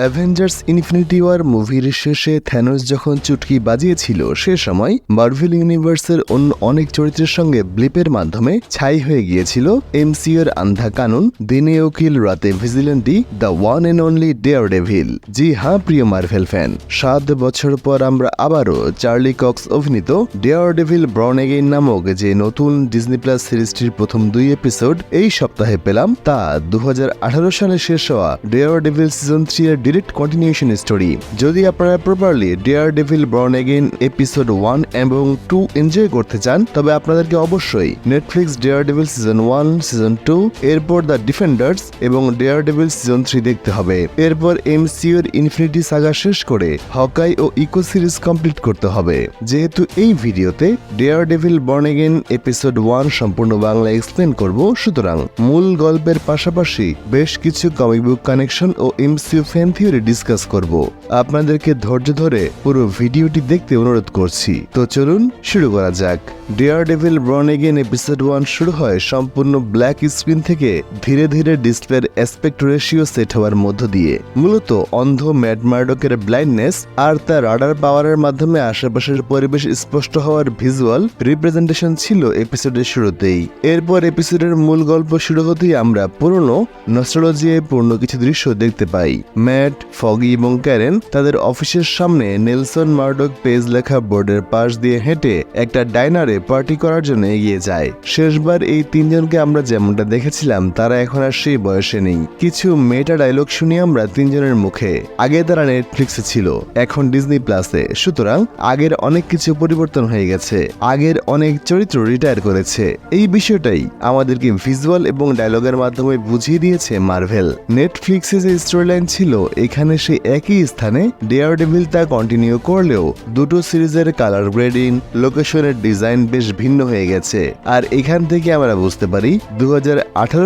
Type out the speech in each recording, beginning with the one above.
Avengers infinity war মুভির শেষে Thanos যখন চুটকি বাজিয়েছিল, সে সময় মার্ভেল ইউনিভার্সের অন্য অনেক চরিত্রের সঙ্গে ব্লিপের মাধ্যমে ছাই হয়ে গিয়েছিল এমসিওর আন্ধা কানুন, দিনে উকিল, রাতে vigilante the one and only Daredevil জি হ্যাঁ প্রিয় মার্ভেল ফ্যান সাত বছর পর আমরা আবারও চার্লি কক্স অভিনীত ডেয়ার ডেভিল ব্রন এগেইন নামক যে নতুন ডিজনি প্লাস সিরিজটির প্রথম দুই এপিসোড এই সপ্তাহে পেলাম, তা দু হাজার আঠারো সালে শেষ হওয়া ডেয়ার ডেভিল সিজন থ্রি এর ডিরেক্ট কন্টিনিউশন স্টোরি যদি আপনারা properly Daredevil born again episode one এবং টু এনজয় করতে চান, তবে আপনাদেরকে অবশ্যই Netflix Daredevil season one season two এরপর দ্য ডিফেন্ডার্স এবং ডেয়ার ডেভিল সিজন থ্রি দেখতে হবে। এরপর এমসিউর ইনফিনিটি সাগা শেষ করে হকাই ও ইকো সিরিজ কমপ্লিট করতে হবে। যেহেতু এই ভিডিওতে Daredevil born again episode one সম্পূর্ণ বাংলা এক্সপ্লেন করব, সুতরাং মূল গল্পের পাশাপাশি বেশ কিছু কমিক বুক কানেকশন ও এমসিউ ফ্যান থিওরি ডিসকাস করব। আপনাদেরকে ধৈর্য ধরে পুরো ভিডিওটি দেখতে অনুরোধ করছি। তো চলুন শুরু করা যাক। Daredevil born again episode one শুরু হয় সম্পূর্ণ ব্ল্যাক স্ক্রিন থেকে ধীরে ধীরে ডিসপ্লের অ্যাসপেক্ট রেশিও সেট হওয়ার মধ্য দিয়ে। মূলত অন্ধ ম্যাড মার্ডকের ব্লাইন্ডনেস আর তার রাডার পাওয়ারের মাধ্যমে আশেপাশের পরিবেশ স্পষ্ট হওয়ার ভিজুয়াল রিপ্রেজেন্টেশন ছিল এপিসোডের শুরুতেই। এরপর এপিসোডের মূল গল্প শুরু হতেই আমরা পুরনো নস্ট্রোলজিয়ে পূর্ণ কিছু দৃশ্য দেখতে পাই। ম্যাট, ফগি এবং ক্যারেন তাদের অফিসের সামনে নেলসন মার্ডক পেজ লেখা বোর্ডের পাশ দিয়ে হেঁটে একটা ডাইনারে পার্টি করার জন্য এগিয়ে যায়। শেষবার এই তিনজনকে আমরা যেমনটা দেখেছিলাম, তারা এখন আর সেই বয়সে নেই। কিছু মেটা ডায়লগ শুনি আমরা তিনজনের মুখে। আগে তারা নেটফ্লিক্সে ছিল, এখন ডিজনি প্লাসে। সুতরাং আগের অনেক কিছু পরিবর্তন হয়ে গেছে। আগের অনেক চরিত্র রিটায়ার করেছে। এই বিষয়টাই আমাদেরকে ভিজুয়াল এবং ডায়লগের মাধ্যমে বুঝিয়ে দিয়েছে মার্ভেল। নেটফ্লিক্সে যে স্টোরি লাইন ছিল এখানে সে একই স্থানে ডেয়ার ডেভিল তা কন্টিনিউ করলেও দুটো সিরিজের কালার গ্রেডিং লোকেশনের ডিজাইন বেশ ভিন্ন হয়ে গেছে। আর এখান থেকে আমরা বুঝতে পারি দু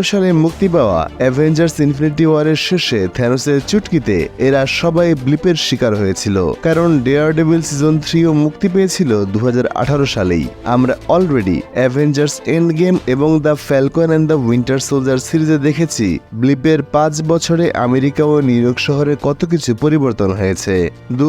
সালে মুক্তি পাওয়া অ্যাভেঞ্জার্স ইনফিনিটি ওয়ারের শেষে থ্যানোসের চুটকিতে এরা সবাই ব্লিপের শিকার হয়েছিল। কারণ ডেয়ার ডেভিল সিজন থ্রিও মুক্তি পেয়েছিল দু হাজার আঠারো সালেই। আমরা অলরেডি অ্যাভেঞ্জার্স এন্ড গেম এবং the Falcon and the Winter Soldier সিরিজে দেখেছি ব্লিপের পাঁচ বছরে আমেরিকা ও নিউ ইয়র্ক শহরে কত কিছু পরিবর্তন হয়েছে? দু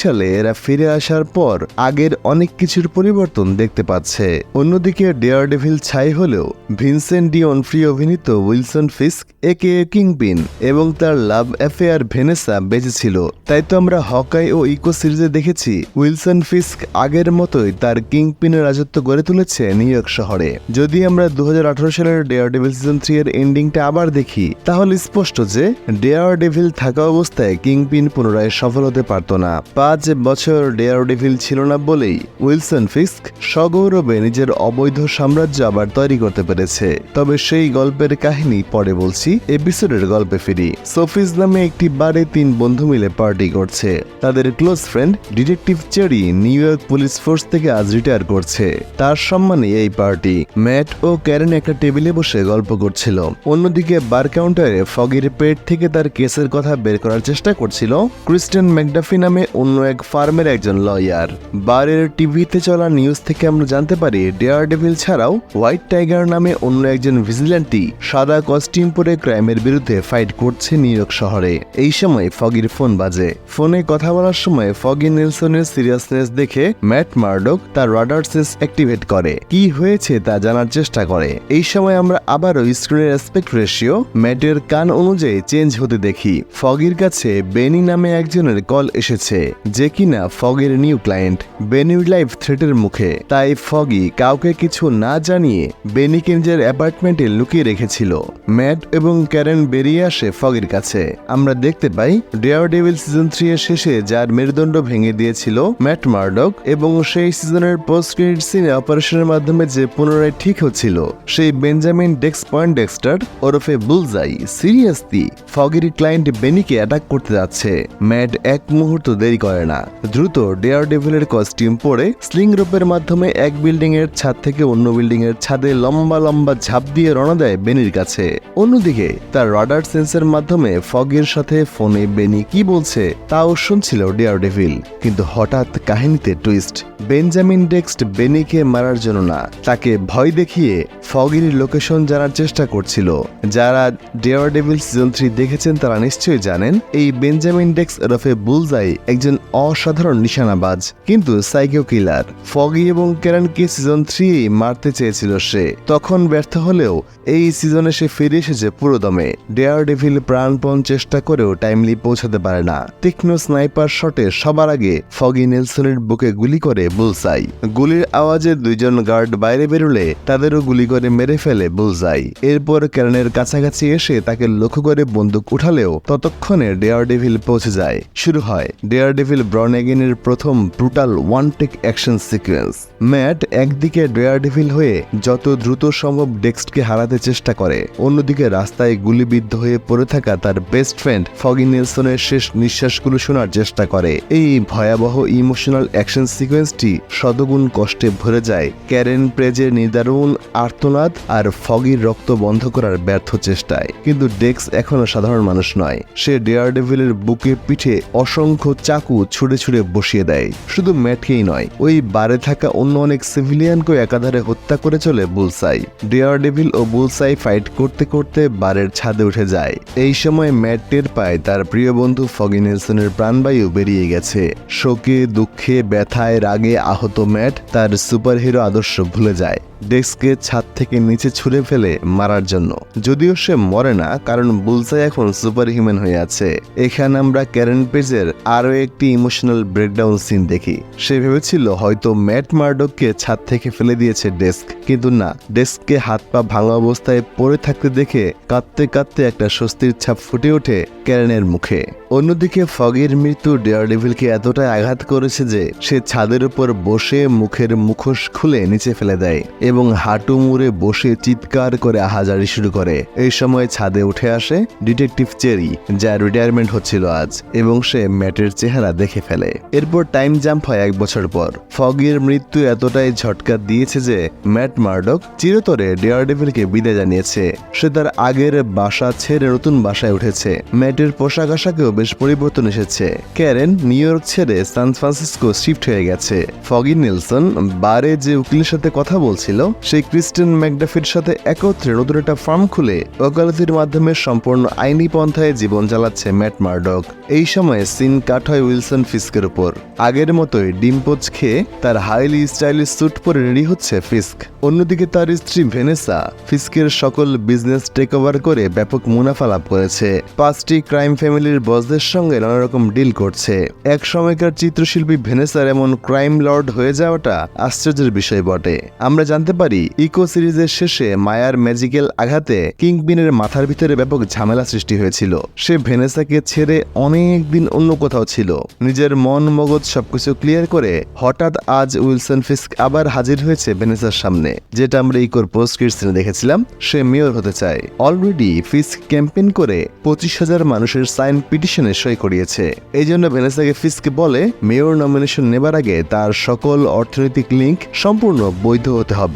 সালে এরা ফিরে আসার পর আগের অনেক কিছুর পরিবর্তন দেখতে পাচ্ছে। অন্যদিকে ডেয়ার ডেভিল ছাই হলেও ভিনসেন্ট ডি অনফ্রি অভিনীত উইলসন ফিস্ক, একে কিংপিন এবং তার লাভ অ্যাফেয়ার ভেনেসা বেঁচে ছিল তাই তো আমরা হকাই ও ইকো সিরিজে দেখেছি, উইলসন ফিস্ক আগের মতোই তার কিংপিনের রাজত্ব গড়ে তুলেছে নিউ ইয়র্ক শহরে। যদি আমরা দু হাজার আঠারো সালের ডেয়ার ডেভিল সিজন থ্রি এর এন্ডিংটা আবার দেখি, তাহলে স্পষ্ট যে ডেয়ার ডেভিল থাকা অবস্থায় কিংপিন পুনরায় সফল হতে পারত না। পাঁচ বছর ডেয়ার ডেভিল ছিল না বলেই উইলসন ফিস্ক সগৌরবে নিজের অবৈধ সাম্রাজ্য আবার তৈরি করতে পেরেছে। তবে সেই গল্পের কাহিনী পরে বলছি, এপিসোডের গল্পে ফিরি। সোফিজ নামে একটি বারে তিন বন্ধু মিলে পার্টি করছে। তাদের close friend, detective Cherry, New York police force থেকে আজ রিটায়ার করছে। তার সম্মানে এই পার্টি। ম্যাট ও ক্যারেন একটা টেবিলে বসে গল্প করছিল। অন্যদিকে বার কাউন্টারে ফগির পেট থেকে তার কেসের কথা বের করার চেষ্টা করছিল ক্রিস্টিয়ান ম্যাকডাফি নামে অন্য এক ফার্মের একজন লয়ার বারের টিভিতে চলা নিউজ থেকে আমরা জানতে পারি ডেয়ার ডেভিল ছাড়াও হোয়াইট টাইগার নামে অন্য একজন ভিজিল্যান্টি সাদা কস্টিউম পরে ক্রাইমের বিরুদ্ধে ফাইট করছে নিউ ইয়র্ক শহরে। এই সময় ফগির ফোন বাজে। ফোনে কথা বলার সময় ফগি নেলসনের সিরিয়াসনেস দেখে ম্যাট মার্ডক তার রাডার সেন্স অ্যাক্টিভেট করে। কি হয়েছে তা জানার চেষ্টা করে। এই সময় আমরা আবারও স্ক্রিনের অ্যাসপেক্ট রেশিও ম্যাটের কান অনুযায়ী চেঞ্জ হতে দেখি। ফগির কাছে বেনি নামে একজনের কল এসেছে, যে কিনা ফগের নিউ ক্লায়েন্ট, বেনির লাইফ থ্রেটের মুখে। তাই ফগি কাউকে কিছু না জানিয়ে বেনিকে নিজের অ্যাপার্টমেন্টে লুকিয়ে রেখেছিল। ম্যাট এবং ক্যারেন বেরিয়ে আসে ফগির কাছে। আমরা দেখতে পাই ডেয়ার ডেভিল সিজন থ্রি এর শেষে যার মেরুদণ্ড ভেঙে দিয়েছিল ম্যাট মার্ডক এবং সেই সিজনের পোস্ট ক্রেডিট সিনে অপারেশনের মাধ্যমে যে পুনরায় ঠিক হচ্ছিল, সেই বেঞ্জামিন ডেক্স পয়েন্ট ডেক্সটার ওরফে বুলজাই। সিরিয়াসলি, ফগির ক্লায়েন্ট বেনিকে অ্যাটাক করতে যাচ্ছে। ম্যাড এক মুহূর্ত দেরি করে না। দ্রুত ডেয়ার ডেভিলের কস্টিউম পরে স্লিং রোপের মাধ্যমে এক বিল্ডিং এর ছাদ থেকে অন্য বিল্ডিং এর ছাদে লম্বা লম্বা ঝাঁপ দিয়ে রওনা দেয় বেনির কাছে। অন্যদিকে তার রাডার সেন্সের মাধ্যমে ফগের সাথে ফোনে বেনি কি বলছে তাও শুনছিল ডিয়ার ডেভিল কিন্তু হঠাৎ কাহিনীতে টুইস্ট বেঞ্জামিন ডেক্সট বেনিকে মারার জন্য না, তাকে ভয় দেখিয়ে ফগের লোকেশন জানার চেষ্টা করছিল। যারা ডিয়ার ডেভিল সিজন থ্রি দেখেছেন তারা নিশ্চয়ই জানেন, এই বেঞ্জামিন ডেক্স ওরফে বুলজাই একজন অসাধারণ নিশানাবাজ, কিন্তু সাইকো কিলার। ফগি এবং কেরানকে সিজন থ্রি মারতে চেয়েছিল সে। তখন ব্যর্থ হলেও এই সিজনে সে ফিরে এসেছে পুরোদমে। ডেয়ার ডেভিল প্রাণপণ চেষ্টা করেও টাইমলি পৌঁছাতে পারে না। তীক্ষ্ণ স্নাইপার শটে সবার আগে ফগি নেলসনের বুকে গুলি করে বুলসাই গুলির আওয়াজে দুইজন গার্ড বাইরে বেরোলে তাদেরও গুলি করে মেরে ফেলে বুলসাই এরপর ক্যারনের কাছাকাছি এসে তাকে লক্ষ্য করে বন্দুক উঠালেও ততক্ষণে ডেয়ার ডেভিল পৌঁছে যায়। শুরু হয় ডেয়ার ডেভিল ব্রনেগেনের প্রথম brutal one take action sequence. Matt একদিকে ডেয়ার ডেভিল হয়ে যত দ্রুত সম্ভব ডেক্সটকে হারাতে চেষ্টা করে, অন্যদিকে রাস্তায় গুলিবিদ্ধ হয়ে পড়ে থাকা তার বেস্ট ফ্রেন্ড ফগি নেলসনের শেষ নিঃশ্বাসগুলো শোনার চেষ্টা করে। এই ভয়াবহ ইমোশনাল অ্যাকশন সিকোয়েন্সটি শতগুণ কষ্টে ভরে যায় ক্যারেন প্রেজের নিদারুণ আর্তনাদ আর ফগির রক্ত বন্ধ করার ব্যর্থ চেষ্টায়। কিন্তু ডেক্স এখনও সাধারণ মানুষ নয়। সে ডেয়ার ডেভিলের বুকে পিঠে অসংখ্য চাকু ছুড়ে ছুড়ে বসিয়ে দেয়। শুধু ম্যাটকেই নয়, ওই বারে থাকা অন্য অনেক সিভিলিয়ানকেও একাধারে হত্যা করে চলে বুলসাই। ডেয়ার ডেভিল ও বুলসাই ফাইট করতে করতে বারের ছাদে উঠে যায়। এই সময় ম্যাট টের পায় তার প্রিয় বন্ধু ফগি নেলসনের প্রাণবায়ু বেরিয়ে গেছে। শোকে, দুঃখে, ব্যথায়, রাগে আহত ম্যাট তার সুপারহিরো আদর্শ ভুলে যায়। ডেস্ককে ছাদ থেকে নিচে ছুঁড়ে ফেলে মারার জন্য। যদিও সে মরে না, কারণ বুলসাই এখন সুপার হিউম্যান হয়ে আছে। এখানে আমরা ক্যারেন পেজের আরও একটি ইমোশনাল ব্রেকডাউন সিন দেখি। সে ভেবেছিল হয়তো ম্যাট মার্ডককে ছাদ থেকে ফেলে দিয়েছে ডেস্ক। কিন্তু না, ডেস্ককে হাত পা ভাঙা অবস্থায় পড়ে থাকতে দেখে কাঁদতে কাঁদতে একটা স্বস্তির ছাপ ফুটে ওঠে ক্যারেনের মুখে। অন্যদিকে ফগের মৃত্যু ডেয়ারডেভিলকে এতটাই আঘাত করেছে যে সে ছাদের উপর বসে মুখের মুখোশ খুলে নিচে ফেলে দেয়। এবং হাঁটু মুড়ে বসে চিৎকার করে আহাজারি শুরু করে। এই সময় ছাদে উঠে আসে ডিটেকটিভ চেরি, যার রিটায়ারমেন্ট হচ্ছিল আজ এবং সে ম্যাটের চেহারা দেখে ফেলে। এরপর টাইম জাম্প হয় এক বছর পর। ফগের মৃত্যু এতটাই ঝটকা দিয়েছে যে ম্যাট মার্ডক চিরতরে ডেয়ারডেভিলকে বিদায় জানিয়েছে। সে তার আগের বাসা ছেড়ে নতুন বাসায় উঠেছে। ম্যাটের পোশাক আশাকেও বেশ পরিবর্তন এসেছে। ক্যারেন নিউ ইয়র্ক ছেড়ে সান ফ্রান্সিসকো শিফট হয়ে গেছে। ফগি নিলসন বারে যে উকিলের সাথে কথা বলছিল সেই ক্রিস্টেন ম্যাকডাফির সাথে একত্রে নতুন একটা ফার্ম খুলে ওকালতির মাধ্যমে সম্পূর্ণ আইনি পন্থায় জীবন চালাচ্ছে ম্যাট মার্ডক। এই সময় সিন কাট হয় উইলসন ফিস্কের উপর। আগের মতোই ডিমপোচ খেয়ে তার হাইলি স্টাইলিশ স্যুট পরে রেডি হচ্ছে ফিস্ক। অন্যদিকে তার স্ত্রী ভেনেসা ফিস্কের সকল বিজনেস টেক ওভার করে ব্যাপক মুনাফা লাভ করেছে। পাঁচটি ক্রাইম ফ্যামিলির বসদের সঙ্গে নানা রকম ডিল করছে। এক সময়কার চিত্রশিল্পী ভেনেসার এমন ক্রাইম লর্ড হয়ে যাওয়াটা আশ্চর্যের বিষয় বটে। আমরা জানতে পারি, ইকো সিরিজের শেষে মায়ার ম্যাজিক্যাল আঘাতে কিংপিনের মাথার ভিতরে ব্যাপক ঝামেলা সৃষ্টি হয়েছিল। সে ভেনেসাকে ছেড়ে অনেক দিন অন্য কোথাও ছিল। নিজের মন, মগজ সবকিছু ক্লিয়ার করে হঠাৎ আজ উইলসন ফিস্ক আবার হাজির হয়েছে ভেনেসার সামনে। যেটা আমরা ইকোর পোস্ট সিনে দেখেছিলাম, সে মেয়র হতে চায়। অলরেডি ফিস্ক ক্যাম্পেইন করে পঁচিশ হাজার মানুষের সাইন পিটিশনে সই করিয়েছে। এই জন্য ভেনেসাকে ফিস্ক বলে, মেয়র নমিনেশন নেবার আগে তার সকল অর্থনৈতিক লিঙ্ক সম্পূর্ণ বৈধ হতে হবে।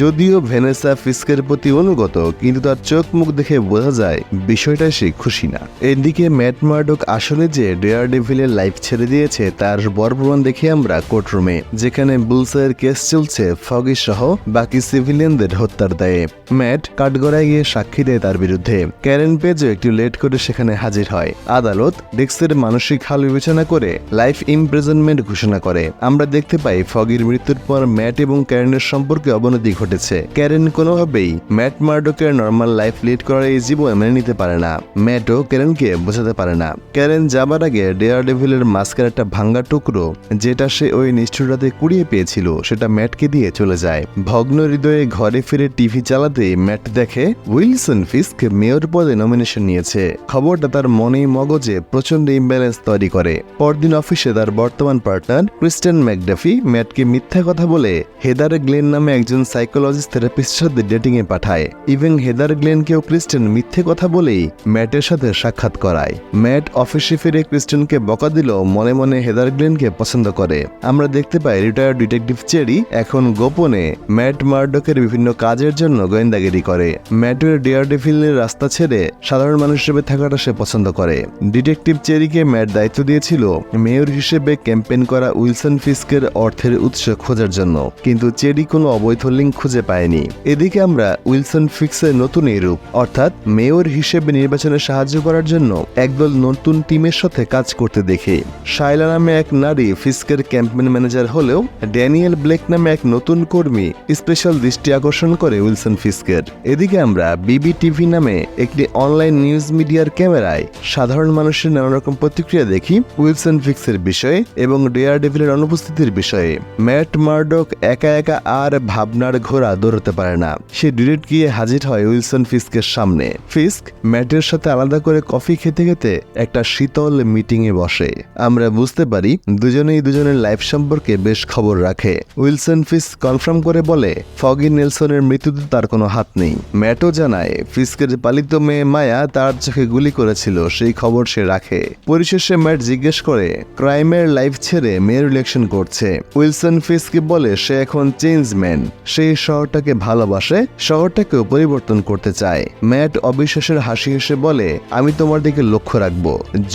যদিও ভেনেসা ফিস্কের প্রতি অনুগত, কিন্তু তার চোখ মুখ দেখে বোঝা যায় বিষয়টা সে খুশি না। এদিকে ম্যাট মার্ডক আসলে যে ডেয়ার ডেভিলের লাইফ ছেড়ে দিয়েছে, তার বর প্রমাণ দেখি আমরা কোর্টরুমে, যেখানে বুলসের কেস চলছে ফগি সহ বাকি সিভিলিয়ানদের হত্যার দায়ে। ম্যাট কাঠগড়ায় গিয়ে সাক্ষী দেয় তার বিরুদ্ধে। ক্যারেন পেজও একটু লেট করে সেখানে হাজির হয়। আদালত ডেক্সের মানসিক হাল বিবেচনা করে লাইফ ইমপ্রেজনমেন্ট ঘোষণা করে। আমরা দেখতে পাই ফগির মৃত্যুর পর ম্যাট এবং ক্যারেনের সম্পর্কে অবনতি ঘটেছে। ক্যারেন কোনোভাবেই ম্যাট মার্ডকের নর্মাল লাইফ লিড করার এই জীবন মেনে নিতে পারে না। ম্যাটও ক্যারেনকে বোঝাতে পারে না। ক্যারেন যাবার আগে ডেয়ার ডেভিলের মাস্কের একটা ভাঙ্গা টুকরো, যেটা সে ওই নিষ্ঠুরতাতে কুড়িয়ে পেয়েছিল, সেটা ম্যাটকে দিয়ে চলে যায়। ভগ্ন হৃদয়ে ঘরে ফিরে টিভি চালাতে ম্যাট দেখে উইলসন ফিস্ক মেয়র পদে নমিনেশন নিয়েছে। খবরটা তার মনে মগজে প্রচণ্ড ইমব্যালেন্স তৈরি করে। পরদিন অফিসে তার বর্তমান পার্টনার ক্রিস্টেন ম্যাকডাফি, ম্যাটকে মিথ্যা কথা বলে হেদার গ্লেন নামে একজন একজন সাইকোলজিস্ট থেরাপিস্টের সাথে ডেটিংয়ে পাঠায়। ইভেন হেদার গ্লেনকেও ক্রিস্টেন মিথ্যে কথা বলেই ম্যাটের সাথে সাক্ষাৎ করায়। ম্যাট অফিসে ফিরে ক্রিস্টেনকে বকা দিল মনে মনে হেদার গ্লেনকে পছন্দ করে। আমরা দেখতে পাই রিটায়ার্ড ডিটেকটিভ চেরি এখন গোপনে ম্যাট মার্ডকের বিভিন্ন কাজের জন্য গোয়েন্দাগিরি করে। ম্যাটের ডিয়ার ডেভিলের রাস্তা ছেড়ে সাধারণ মানুষ হিসেবে থাকাটা সে পছন্দ করে। ডিটেকটিভ চেরিকে ম্যাট দায়িত্ব দিয়েছিল মেয়র হিসেবে ক্যাম্পেইন করা উইলসন ফিস্কের অর্থের উৎস খোঁজার জন্য। কিন্তু চেরি কোনো অবৈধ লিঙ্ক খুঁজে পায়নি। এদিকে আমরা উইলসন ফিক্সের নতুন এই রূপ, অর্থাৎ মেয়র হিসেবে নির্বাচনে সাহায্য করার জন্য একদল নতুন টিমের সাথে কাজ করতে দেখি। শাইলা নামে এক নারী ফিস্কের ক্যাম্পেন ম্যানেজার হলেও ড্যানিয়েল ব্লেক নামে এক নতুন কর্মী স্পেশাল দৃষ্টি আকর্ষণ করে উইলসন ফিস্কের। এদিকে আমরা বিবি টিভি নামে একটি অনলাইন নিউজ মিডিয়ার ক্যামেরায় সাধারণ মানুষের নানা রকম প্রতিক্রিয়া দেখি উইলসন ফিক্সের বিষয়ে এবং ডেয়ার ডেভিলের অনুপস্থিতির বিষয়ে। ম্যাট মার্ডক একা একা আর ভাবনার ঘোড়া দৌড়তে পারে না। সে ডিরেক্ট গিয়ে হাজির হয় উইলসন ফিস্কের সামনে। ফিস্ক ম্যাটের সাথে আলাদা করে কফি খেতে খেতে একটা শীতল মিটিং এ বসে। আমরা বুঝতে পারি দুজনেই দুজনের লাইফ সম্পর্কে বেশ খবর রাখে। উইলসন ফিস্ক কনফার্ম করে বলে, ফগি নেলসনের মৃত্যুতে তার কোনো হাত নেই। ম্যাটও জানায়, ফিস্কের পালিত মেয়ে মায়া তার চোখে গুলি করেছিল, সেই খবর সে রাখে। পরিশেষে ম্যাট জিজ্ঞেস করে, ক্রাইমের লাইফ ছেড়ে মেয়ের ইলেকশন করছে? উইলসন ফিস্কে বলে, সে এখন চেঞ্জম্যান। সেই শহরটাকে ভালোবাসে শহরটাকেও পরিবর্তন করতে চায়। ম্যাট অবিশ্বাসের হাসি হেসে বলে, আমি তোমার দিকে লক্ষ্য রাখব।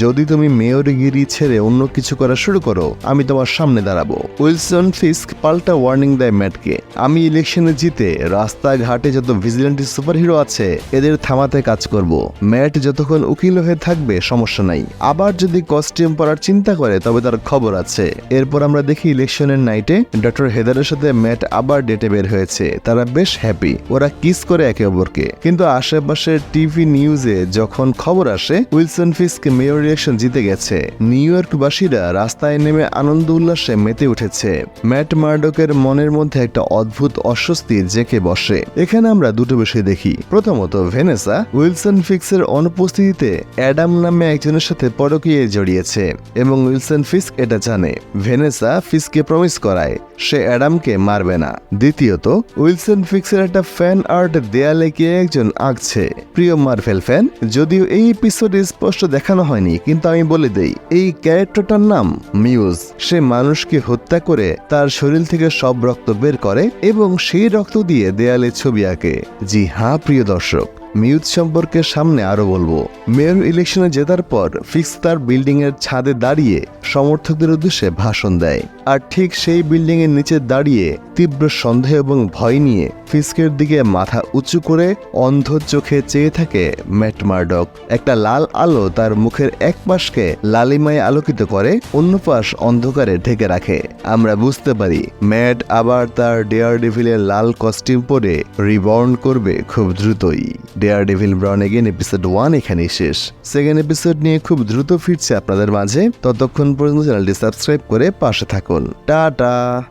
যদি তুমি মেয়রগিরি ছেড়ে অন্য কিছু করা শুরু করো, আমি তোমার সামনে দাঁড়াবো। উইলসন ফিস্ক পাল্টা ওয়ার্নিং দেয় ম্যাটকে, আমি ইলেকশনে জিতে রাস্তাঘাটে যত ভিজিলেন্টি সুপারহিরো আছে, এদের থামাতে কাজ করব। ম্যাট যতক্ষণ উকিল হয়ে থাকবে, সমস্যা নাই। আবার যদি কস্টিউম পরার চিন্তা করে, তবে তার খবর আছে। এরপর আমরা দেখি ইলেকশনের নাইটে ডক্টর হেদারের সাথে ম্যাট আবার ডেটে বের হয়েছে। তারা বেশ হ্যাপি ওরা কিস করে একে অপরকে। কিন্তু আশেপাশের টিভি নিউজে যখন খবর আসে, উইলসন ফিস্ক মেয়র ইলেকশন জিতে গেছে। নিউ ইয়র্কবাসীরা রাস্তায় নেমে আনন্দ উল্লাসে মেতে উঠেছে। ম্যাট মার্ডকের মনের মধ্যে একটা অদ্ভুত অস্বস্তি জেকে বসে। এখানে আমরা দুটো বিষয় দেখি। প্রথমত ভেনেসা উইলসন ফিক্সের অনুপস্থিতিতে অ্যাডাম নামে একজনের সাথে পরকীয়ে জড়িয়েছে এবং উইলসন ফিস্ক এটা জানে। ভেনেসা ফিস্ককে প্রমিস করায়। সে অ্যাডামকে মারবে না। দ্বিতীয়ত, উইলসন ফিক্সের একটা ফ্যান আর্ট দেয়ালে কে একজন আঁকছে। প্রিয় মার্ভেল ফ্যান যদিও এই এপিসোডে স্পষ্ট দেখানো হয়নি, কিন্তু আমি বলে দেই, এই ক্যারেক্টারটার নাম মিউজ সে মানুষকে হত্যা করে তার শরীর থেকে সব রক্ত বের করে এবং সেই রক্ত দিয়ে দেয়ালে ছবি আঁকে। জি হা প্রিয় দর্শক। মিউজ সম্পর্কে সামনে আরও বলব। মেয়র ইলেকশনে জেতার পর ফিক্স তার বিল্ডিং এর ছাদে দাঁড়িয়ে সমর্থকদের উদ্দেশ্যে ভাষণ দেয়। আর ঠিক সেই বিল্ডিং এর নিচে দাঁড়িয়ে তীব্র সন্দেহ এবং ভয় নিয়ে ফিস্কের দিকে মাথা উঁচু করে অন্ধ চোখে চেয়ে থাকে ম্যাট মার্ডক। একটা লাল আলো তার মুখের এক পাশকে লালিমায় আলোকিত করে, অন্য পাশ অন্ধকারে ঢেকে রাখে। আমরা বুঝতে পারি, ম্যাট আবার তার ডেয়ার ডেভিলের লাল কস্টিউম পরে রিবর্ন করবে খুব দ্রুতই। Daredevil born again episode one এখানেই শেষ। সেকেন্ড এপিসোড নিয়ে খুব দ্রুত ফিরছে আপনাদের মাঝে। ততক্ষণ পর্যন্ত চ্যানেলটি সাবস্ক্রাইব করে পাশে থাকুন। টাটা!